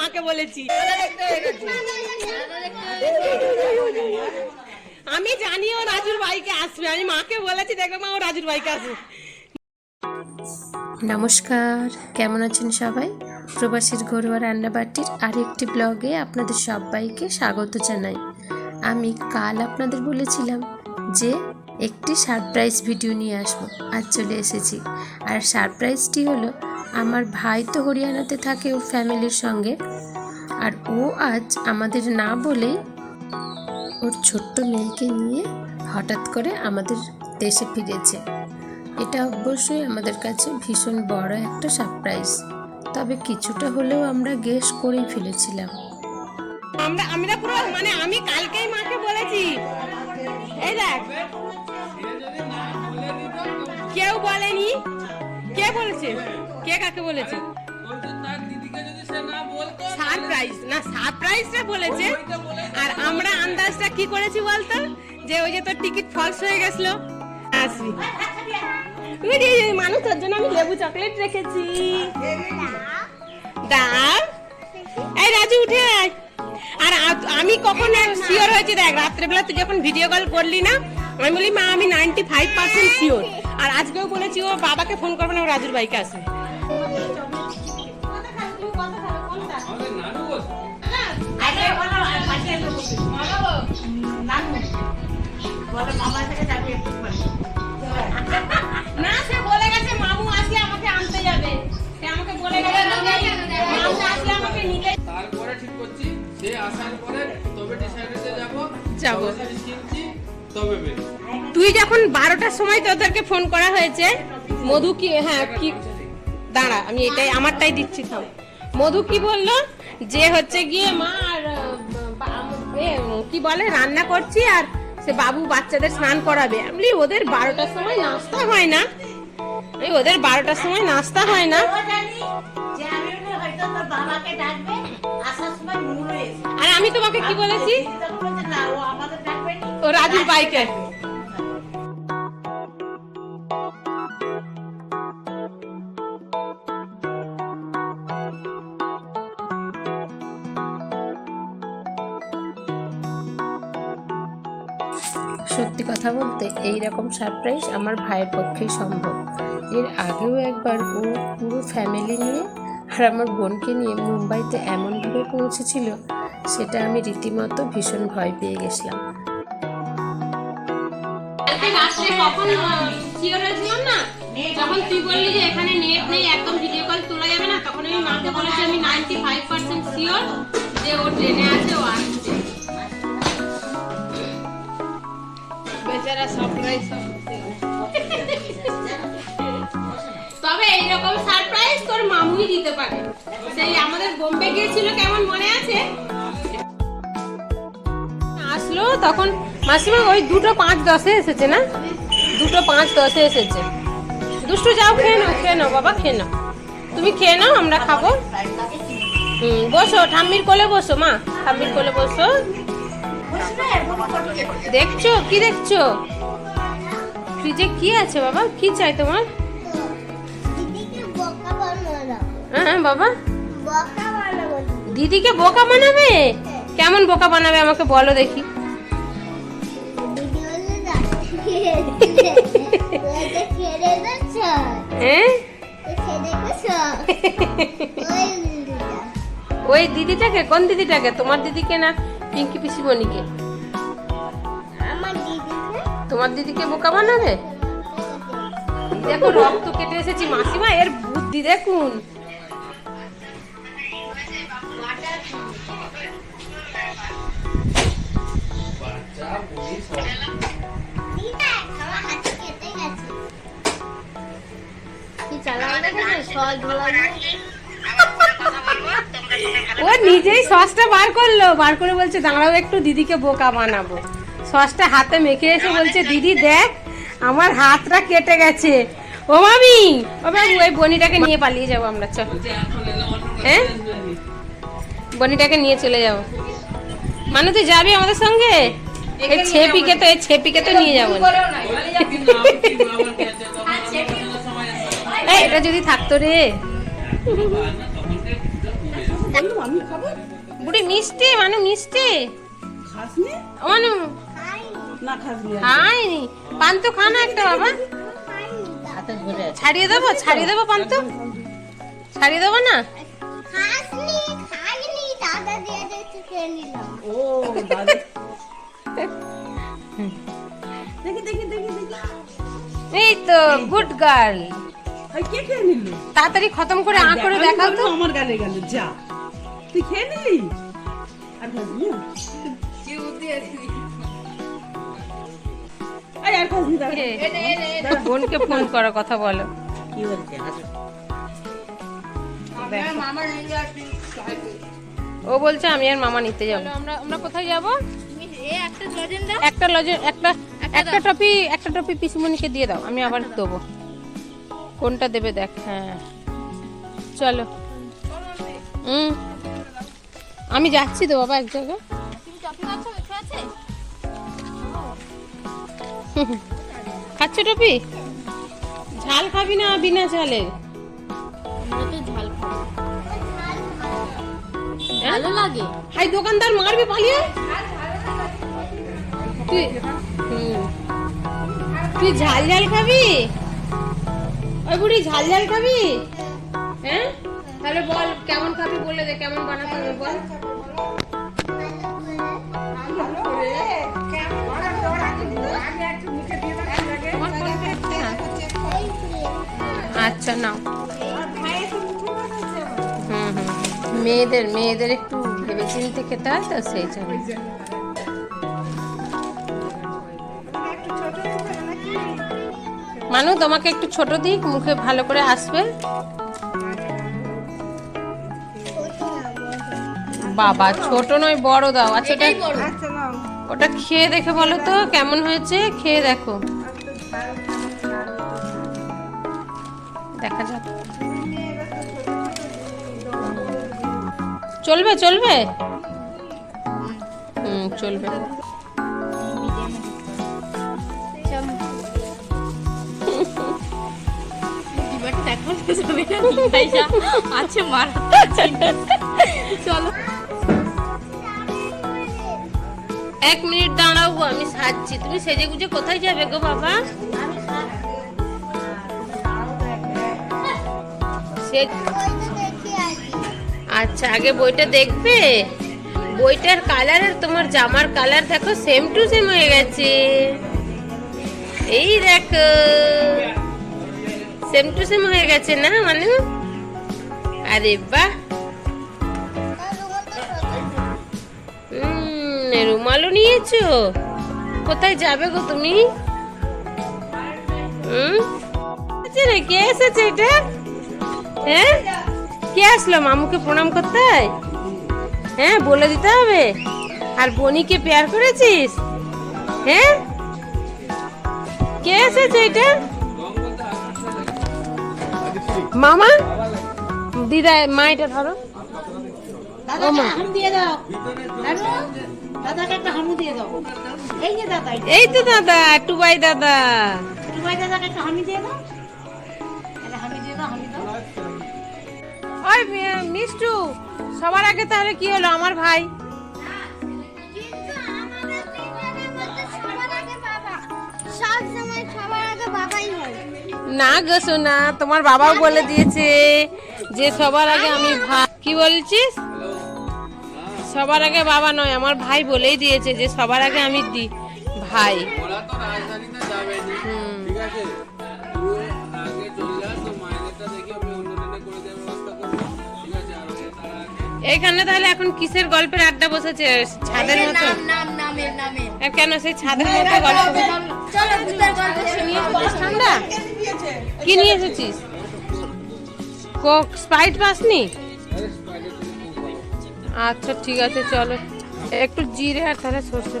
মাকে বলেছি। আমি জানি ও রাজুর বাইকে আসবে আমি মাকে বলেছি দেখো মা ও রাজুর বাইকে আসবে। নমস্কার কেমন আছেন সবাই? প্রবাসীর ঘরোয়া রান্নাবাটির আরেকটি ব্লগে আপনাদের সবাইকে স্বাগত জানাই। আমি কাল আপনাদের বলেছিলাম যে একটি সারপ্রাইজ ভিডিও নিয়ে আসব, আজ চলে এসেছি। আর সারপ্রাইজটি হলো আমার ভাই তো হরিয়ানাতে থাকে ওর ফ্যামিলির সঙ্গে, আর ও আজ আমাদের না বলেই ওর ছোট্ট মেয়েকে নিয়ে হঠাৎ করে আমাদের দেশে ফিরেছে। এটা অবশ্যই আমাদের কাছে ভীষণ বড় একটা সারপ্রাইজ। তবে কিছুটা হলেও আমরা গেস করেই ফেলেছিলাম। আমরা আমরা পুরো মানে আমি কালকেই মাকে বলেছি। এই দেখ। কেউ বলেনি। কে বলেছে? কে কাকে বলেছে? সারপ্রাইজ। না, সারপ্রাইজটা বলেছে। আর আমরা আন্দাজটা কি করেছি বলতো? যে ওই যে তোর টিকিট ফলস হয়ে গেছিল। আসবি। মানুষ তোর জন্য আমি লেবু চকলেট রেখেছি। দাও এই রাজু, উঠে আয়। আর আমি কখন শিওর হয়েছি, দেখ, রাত্রেবেলা তুই যখন ভিডিও কল করলি না, আমি বলি, মা, আমি নাইনটি ফাইভ পার্সেন্ট শিওর আর আজকেও বলেছি, ও বাবাকে ফোন করবে না, ও রাজুর বাইকে আসবে না যাব। তুই যখন বারোটার সময় তোদেরকে ফোন করা হয়েছে মধু কি হ্যাঁ কি দাঁড়া আমি এটাই আমারটাই দিচ্ছি থাম। মধু কি বলল? যে হচ্ছে গিয়ে মা আর কি বলে রান্না করছি আর সে বাবু বাচ্চাদের স্নান করাবে। আমি ওদের বারোটার সময় নাস্তা হয় না। এই ওদের বারোটার সময় নাস্তা হয় না। আর আমি তোমাকে কি বলেছি? ও রাজুর বাইকে সত্যি কথা বলতে এই রকম সারপ্রাইজ আমার ভাইয়ের পক্ষেই সম্ভব। এর আগেও একবার ও পুরো ফ্যামিলি নিয়ে আমার বোনকে নিয়ে মুম্বাইতে এমনভাবে পৌঁছেছিল সেটা আমি রীতিমতো ভীষণ ভয় পেয়ে গেছিলাম। যখন তুই বললি যে এখানে নেট নেই একদম ভিডিও কল তোলা যাবে না। তখন আমি মাকে বলেছি আমি নাইনটি ফাইভ পার্সেন্ট শিওর যে ও ট্রেনে আছে ও আসছে বেচারা সারপ্রাইজ এইরকম সারপ্রাইজ তোর মামুই দিতে পারে। সেই আমাদের বোম্বে গিয়েছিল, কেমন মনে আছে? আসলো, তখন মাসিমা ওই দুটো পাঁচ দশে এসেছে না? দুটো পাঁচ দশে এসেছে। দুষ্টু, যাও, খেয়ে নাও খেয়ে নাও, বাবা, খেয়ে নাও। তুমি খেয়ে নাও, আমরা খাব। হুম, বসো, ঠাম্মির কোলে বসো, মা, ঠাম্মির কোলে বসো। দেখছ? কি দেখছ? ফ্রিজে কি আছে, বাবা? কি চাই তোমার? হ্যাঁ বাবা? দিদিকে বোকা বানাবে? কেমন বোকা বানাবে আমাকে বলো দেখি। হ্যাঁ? ওই দিদিটাকে? কোন দিদিটাকে? তোমার দিদিকে না পিঙ্কি পিসিমণিকে? দিদিকে? তোমার দিদিকে বোকা বানাবে। দেখো রক্ত কেটে এসেছি মাসিমা এর বুদ্ধি দেখুন। ও নিজেই সসটা বার করল, বার করে বলছে, দাঁড়াও একটু, দিদিকে বোকা বানাবো। সসটা হাতে মেখে এসে বলছে, দিদি, দেখ, আমার হাতটা কেটে গেছে। ও মামি, ও বাবু ওই বনিটাকে নিয়ে পালিয়ে যাব আমরা, চল। হ্যাঁ? বনিটাকে নিয়ে চলে যাব। মানে তুই যাবি আমাদের সঙ্গে? এই ছেপিকে তো এই ছেপিকে তো নিয়ে যাব। এই, এটা যদি থাকতো রে। বুড়ি মিষ্টি মানে মিষ্টি। মানু। খাইনি। পান্তু খা না একটা বাবা। ছাড়িয়ে দেবো ছাড়িয়ে দেবো পান্তু। ছাড়িয়ে দেবো না? ও দাদা দেখি দেখি দেখি দেখি। এই তো গুড গার্ল কে খেয়ে নিল? তাড়াতাড়ি খতম করে আঁ করে দেখাও তো। আমার গালে গেল যা। তুই খেয়ে নিলি? আর খাসনি না? এই আর খাসনি দাঁড়া। বোনকে ফোন করো কথা বলো। কি বলছে। ও বলছে আমি আর মামা নিতে যাব। আমরা আমরা কোথায় যাব? একটা লজে একটা একটা টপি একটা টপি পিসিমণিকে দিয়ে দাও আমি আবার দেবো। কোনটা দেবে দেখ হ্যাঁ। চলো। হুম। আমি যাচ্ছি তো বাবা এক জায়গায়। খাচ্ছ? টপি ঝাল খাবি না বিনা ঝালের ভালো লাগে। হাই দোকানদার মারবে পালিয়ে? তুই তুই ঝাল ঝাল খাবি? ওই বুড়ি ঝাল ঝাল খাবি? হ্যাঁ? তাহলে বল কেমন খাবি বলে দে কেমন বানাতে হবে বল। আচ্ছা নাও। মেয়েদের মেয়েদের একটু ভেবে চিনতে খেতে হয় তো সেই জন্য। মানু তোমাকে একটু ছোট দিক মুখে ভালো করে আসবে। বাবা ছোট নয় বড় দাও। আচ্ছা ওটা ওটা খেয়ে দেখে বলো তো কেমন হয়েছে? খেয়ে দেখো। দেখা যাক। চলবে চলবে? হুম চলবে। এক মিনিট দাঁড়াও গো, আমি সাজছি। তুমি সেজে গুজে কোথায় যাবে গো বাবা? সে আচ্ছা আগে বইটা দেখবে? বইটার কালার আর তোমার জামার কালার দেখো সেম টু সেম হয়ে গেছে। এই দেখো সেম টু সেম হয়ে গেছে না মানে? আরে বাহ! রুমালও নিয়েছো? কোথায় যাবে গো তুমি? হুম কে এসেছে এটা? হ্যাঁ? কে আসলো? মামুকে প্রণাম করতে? হ্যাঁ বলে দিতে হবে। আর বনিকে পেয়ার করেছিস? হ্যাঁ? কে এসেছে এটা? মামা? দিদা মা এটা ধরো। এই তো দাদা টুবাই দাদা। টুবাই দাদাকে একটা হামি দিয়ে দাও। হামি দিয়ে দাও হামি দাও। ওই মি- মিষ্টু সবার আগে তাহলে কি হলো আমার ভাই? কিন্তু আমাদের তিনজনের মধ্যে সবার আগে বাবা। সব সময় সবার আগে বাবাই হয়। না গো সোনা তোমার বাবাও বলে দিয়েছে যে সবার আগে আমি ভাই কি বলছিস? সবার আগে বাবা নয় আমার ভাই বলেই দিয়েছে যে সবার আগে আমি দি ভাই। হুম। এইখানে তাহলে এখন কিসের গল্পের আড্ডা বসেছে? ছাদের মতো। কেন সেই ছাদের মতো গল্প ঠান্ডা? কি নিয়ে এসেছিস? কোক স্প্রাইট পাসনি? আচ্ছা ঠিক আছে চলো। একটু জিরে আর তাহলে সর্ষে।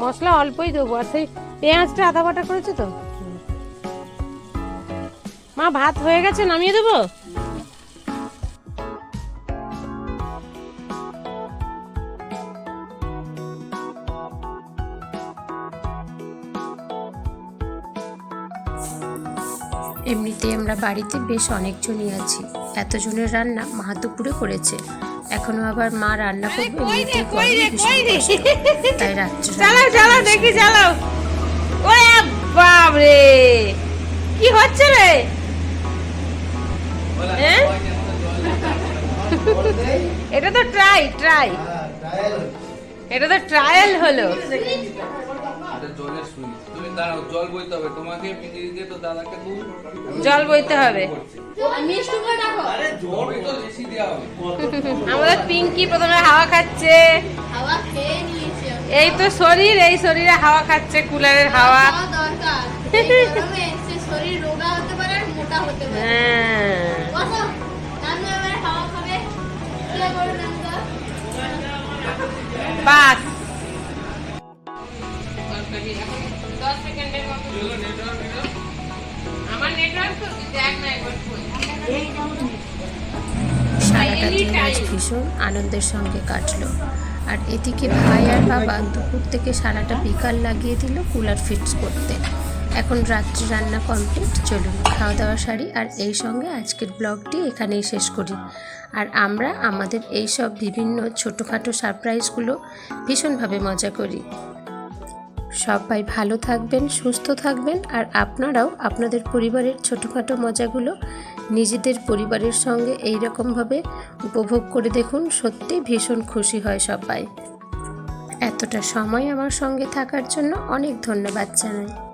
মশলা অল্পই দেবো আর সেই পেঁয়াজটা আদা বাটা করেছে তো? মা ভাত হয়ে গেছে নামিয়ে দেবো? এমনিতেই আমরা বাড়িতে বেশ অনেকজনই আছি। এতজনের রান্না মা দুপুরে করেছে। এখনও আবার মা রান্না করবে। তাই রাত্রে চালাও চালাও দেখি চালাও। ওরে বাপ রে কি হচ্ছে রে? হ্যাঁ? এটা তো ট্রাই ট্রাই এটা তো ট্রায়াল হলো। দাঁড়াও জল বইতে হবে। তোমাকে পিটিয়ে তো দাদাকে দুধ জল বইতে হবে। আমাদের পিঙ্কি প্রথমে হাওয়া খাচ্ছে। এই তো শরীর এই শরীরে হাওয়া খাচ্ছে কুলারের হাওয়া। খাওয়া দরকার। এই গরমে সে শরীর রোগা হতে পারে আর মোটা হতে পারে। হ্যাঁ। বসো আমার নেটওয়ার্ক তো দেখ না একবার সারাটা দিন আজ ভীষণ আনন্দের সঙ্গে কাটলো। আর এদিকে ভাই আর বাবা দুপুর থেকে সারাটা বিকাল লাগিয়ে দিল কুলার ফিক্স করতে। এখন রাত্রি রান্না কমপ্লিট চলুন খাওয়া দাওয়া সারি। আর এই সঙ্গে আজকের ব্লগটি এখানেই শেষ করি। আর আমরা আমাদের এই সব বিভিন্ন ছোটোখাটো সারপ্রাইজগুলো ভীষণভাবে মজা করি। সবাই ভালো থাকবেন, সুস্থ থাকবেন আর আপনারাও আপনাদের পরিবারের ছোটোখাটো মজাগুলো নিজেদের পরিবারের সঙ্গে এই রকমভাবে উপভোগ করে দেখুন। সত্যি ভীষণ খুশি হয় সবাই। এতটা সময় আমার সঙ্গে থাকার জন্য অনেক ধন্যবাদ জানাই।